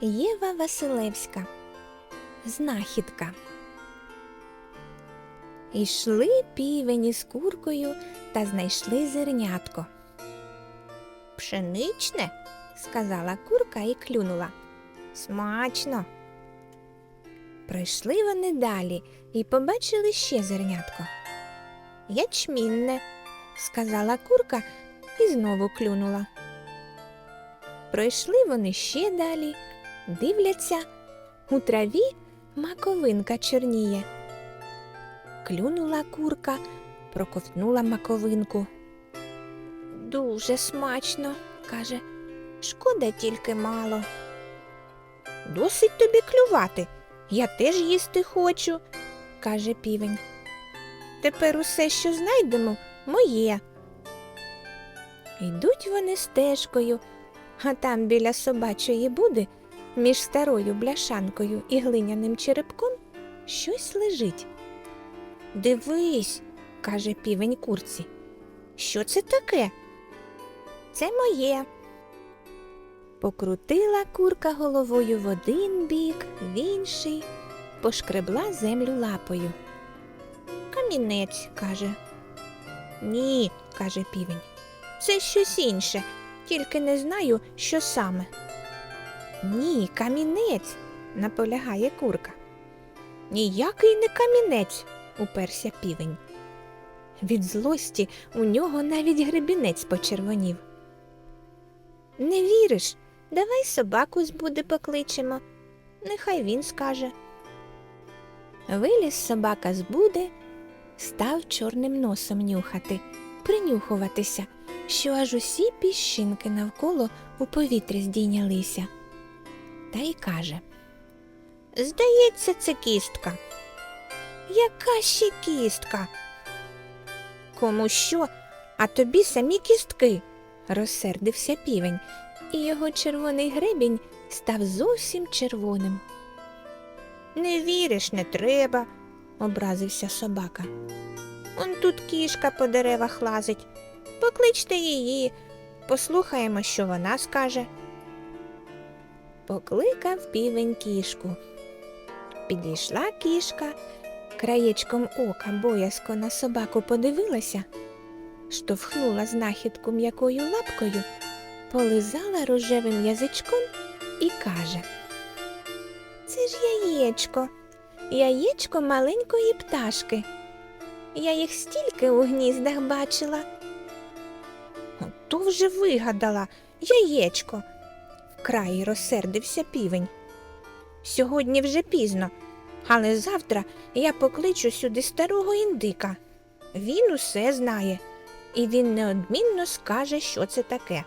Єва Василевська. Знахідка. Йшли півені з куркою та знайшли зернятко. Пшеничне, сказала курка і клюнула. Смачно. Пройшли вони далі і побачили ще зернятко. Ячмінне, сказала курка і знову клюнула. Пройшли вони ще далі, дивляться, у траві маковинка чорніє. Клюнула курка, проковтнула маковинку. Дуже смачно, каже, шкода тільки мало. Досить тобі клювати, я теж їсти хочу, каже півень. Тепер усе, що знайдемо, моє. Йдуть вони стежкою, а там біля собачої буди, між старою бляшанкою і глиняним черепком, щось лежить. Дивись, каже півень курці. Що це таке? Це моє. Покрутила курка головою в один бік, в інший, пошкребла землю лапою. Камінець, каже. Ні, каже півень. Це щось інше, тільки не знаю, що саме. Ні, камінець, наполягає курка. Ніякий не камінець, уперся півень. Від злості у нього навіть гребінець почервонів. Не віриш? Давай собаку з покличемо. Нехай він скаже. Виліз собака з буди, став чорним носом нюхати, принюхуватися, що аж усі піщинки навколо у повітрі здійнялися. Та й каже Здається, це кістка. Яка ще кістка? Кому що, а тобі самі кістки, розсердився півень, і його червоний гребінь став зовсім червоним. Не віриш, не треба, образився собака. Он тут кішка по деревах лазить. Покличте її, послухаємо, що вона скаже. Покликав півень кішку. Підійшла кішка, краєчком ока боязко на собаку подивилася, штовхнула знахідку м'якою лапкою, полизала рожевим язичком і каже Це ж яєчко, яєчко маленької пташки. Я їх стільки у гніздах бачила. То вже вигадала яєчко, вкрай розсердився півень. Сьогодні вже пізно, але завтра я покличу сюди старого індика. Він усе знає, і він неодмінно скаже, що це таке.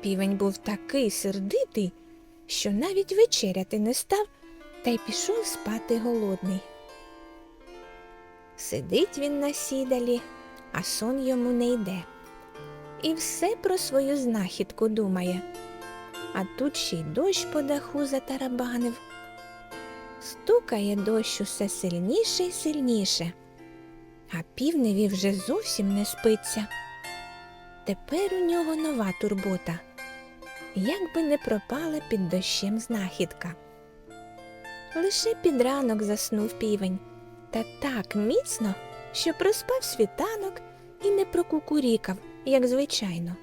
Півень був такий сердитий, що навіть вечеряти не став та й пішов спати голодний. Сидить він на сідалі, а сон йому не йде. І все про свою знахідку думає. А тут ще й дощ по даху затарабанив. Стукає дощ усе сильніше й сильніше, а півневі вже зовсім не спиться. Тепер у нього нова турбота. Як би не пропала під дощем знахідка. Лише під ранок заснув півень, та так міцно, що проспав світанок і не прокукурікав, як звичайно.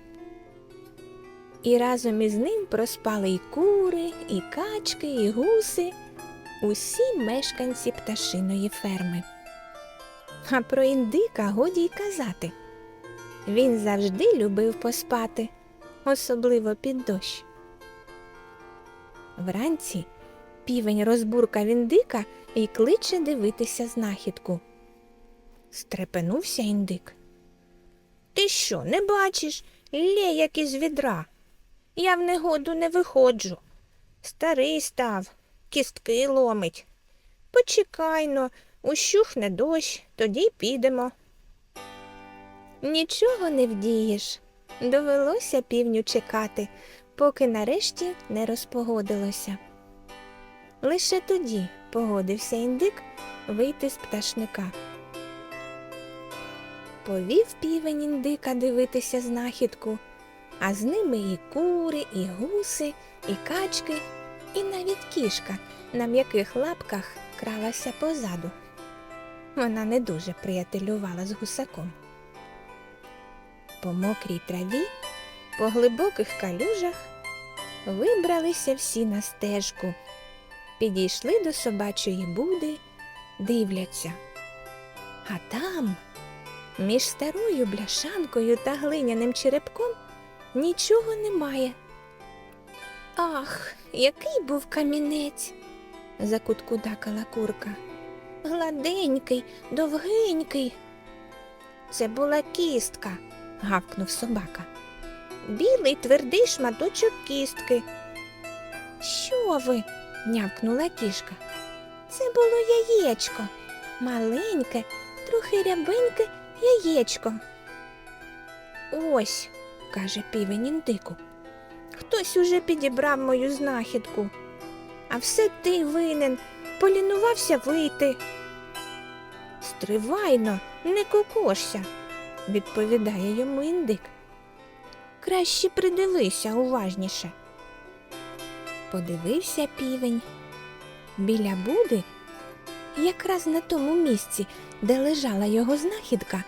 І разом із ним проспали і кури, і качки, і гуси, усі мешканці пташиної ферми. А про індика годі й казати. Він завжди любив поспати, особливо під дощ. Вранці півень розбуркав індика і кличе дивитися знахідку. Стрепенувся індик. Ти що, не бачиш? Лє, як із відра. Я в негоду не виходжу. Старий став, кістки ломить. Почекайно, ущухне дощ, тоді підемо. Нічого не вдієш. Довелося півню чекати, поки нарешті не розпогодилося. Лише тоді погодився індик вийти з пташника. Повів півень індика дивитися знахідку, а з ними і кури, і гуси, і качки, і навіть кішка на м'яких лапках кралася позаду. Вона не дуже приятелювала з гусаком. По мокрій траві, по глибоких калюжах вибралися всі на стежку, підійшли до собачої буди, дивляться. А там, між старою бляшанкою та глиняним черепком, нічого немає. Ах, який був камінець, закуткудакала курка. Гладенький, довгенький. Це була кістка, гавкнув собака. Білий твердий шматочок кістки. Що ви? нявкнула кішка. Це було яєчко, маленьке, трохи рябеньке яєчко. Ось, каже півень індику. Хтось уже підібрав мою знахідку. А все ти винен, полінувався вийти. Стривайно, не кокошся, відповідає йому індик. Краще придивися уважніше. Подивився півень. Біля буди, якраз на тому місці, де лежала його знахідка,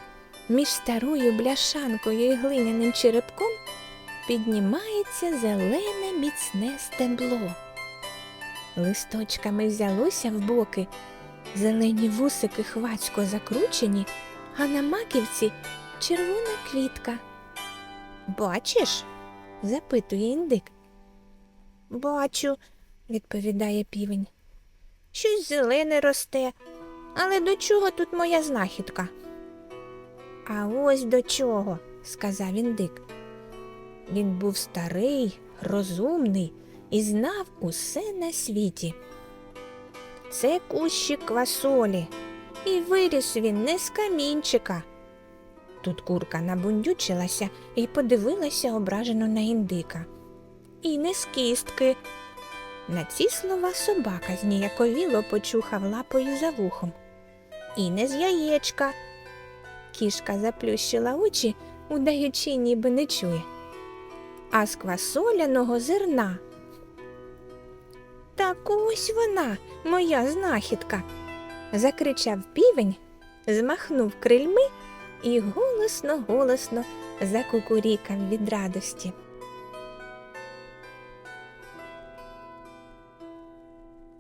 між старою бляшанкою і глиняним черепком піднімається зелене міцне стебло. Листочками взялося в боки, зелені вусики хвацько закручені, а на маківці червона квітка. Бачиш? запитує індик. Бачу, відповідає півень. Щось зелене росте, але до чого тут моя знахідка? А ось до чого, сказав індик. Він був старий, розумний і знав усе на світі. Це кущик квасолі, і виріс він не з камінчика. Тут курка набундючилася і подивилася ображено на індика. І не з кістки. На ці слова собака зніяковіло почухав лапою за вухом. І не з яєчка. Кішка заплющила очі, удаючи, ніби не чує. А з квасоляного зерна. Так ось вона, моя знахідка. закричав півень, змахнув крильми і голосно, голосно закукурікав від радості.